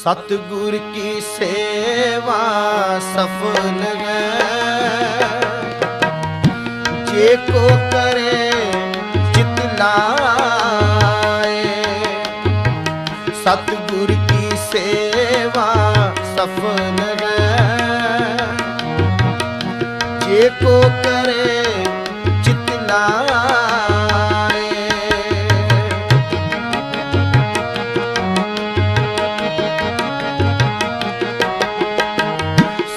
ਸਤਿਗੁਰ ਕੀ ਸੇਵਾ ਸਫਲ ਹੈ। ਜੇ ਕੋ ਕਰੇ ਚਿਤ ਲਾਏ। ਸਤਿਗੁਰ ਕੀ ਸੇਵਾ ਸਫਲ ਹੈ। ਜੇ ਕੋ